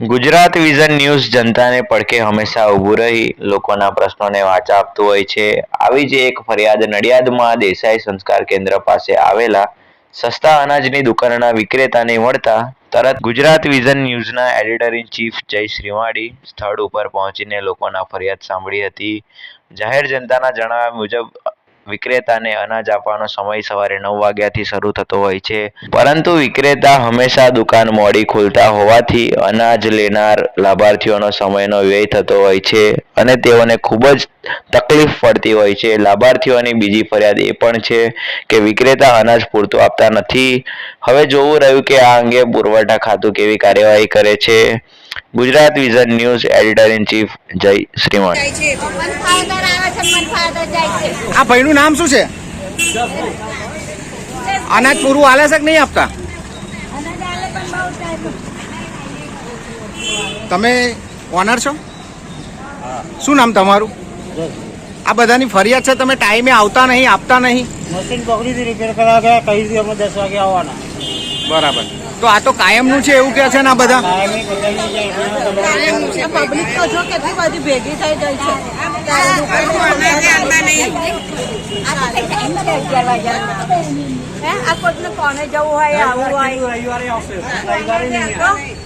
Gujarat vision news જનતાને પડખે હંમેશા ઊભું રહી, લોકોના પ્રશ્નોને વાચા આપતું હોય છે. આવી જ એક ફરિયાદ નડિયાદમાં દેસાઈ સંસ્કાર કેન્દ્ર પાસે આવેલા સસ્તા અનાજની દુકાનના વિક્રેતાને મળતા તરત ગુજરાત વિઝન ન્યૂઝના એડિટર ઇન ચીફ જય શ્રીવાડી સ્થળ ઉપર પહોંચીને લોકોના ફરિયાદ સાંભળી હતી. જાહેર જનતાના જણાવ્યા મુજબ વિક્રેતાને અનાજ આપવાનો સમય સવારે નવ વાગ્યાથી શરૂ થતો હોય છે. પરંતુ વિક્રેતા હંમેશા દુકાન મોડી ખોલતા હોવાથી અનાજ લેનાર લાભાર્થીઓનો સમયનો વ્યય થતો હોય છે અને તેઓને ખૂબ જ તકલીફ પડતી હોય છે. લાભાર્થીઓની બીજી ફરિયાદ એ પણ છે કે વિક્રેતા અનાજ પૂરતું આપતા નથી. હવે જોવું રહ્યું કે આ અંગે પુરવઠા ખાતું કેવી કાર્યવાહી કરે છે. Gujarat vision news editor in chief Jay શ્રીમાન આ ભાઈનું નામ શું છે? અનાજ પૂરું આલે છે કે નહીં આપતા? અને ચાલે પણ બહુ ટાઈમ તમે ઓનર છો? શું નામ તમારું? આ બધાની ફરિયાદ છે તમે ટાઈમે આવતા નહીં આપતા નહીં? મશીન પકડી હતી રિપેર કરવા ગયા કહી દીધું અમે દસ વાગે આવવાના. બરાબર. તો આ તો કાયમનું છે એવું કે છે ને આ. પબ્લિક તો જો કેટલી બધી ભેગી થઈ ગઈ છે ત્યારે દુકાન હજુ અનાજે આલતા નહીં. આ તો કઈ ટાઈમ છે અગિયાર વાગ્યાનો હે? આ કોઈને કોને જવું હોય આવું હોય. રવિવારે આવશે? રવિવારે નહીં